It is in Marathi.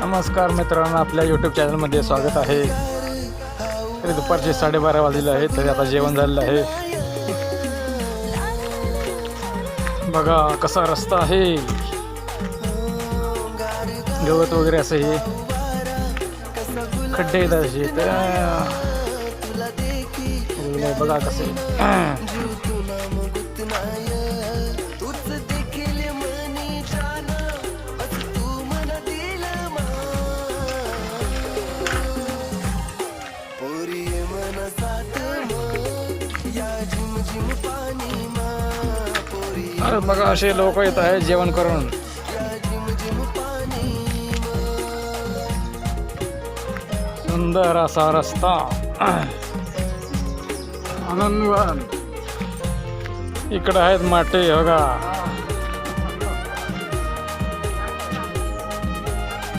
नमस्कार मित्रांनो आपल्या यूट्यूब चॅनलमध्ये स्वागत आहे. तरी दुपारचे साडेबारा वाजलेले आहे तरी आता जेवण झालेलं आहे. बघा कसा रस्ता आहे. गवत वगैरे असं हे खड्डे आहेत असे तर बघा कसे अरे बघा असे लोक येत आहे जेवण करून. सुंदर असा रस्ता. आनंदवन. इकडे आहेत माटे बघा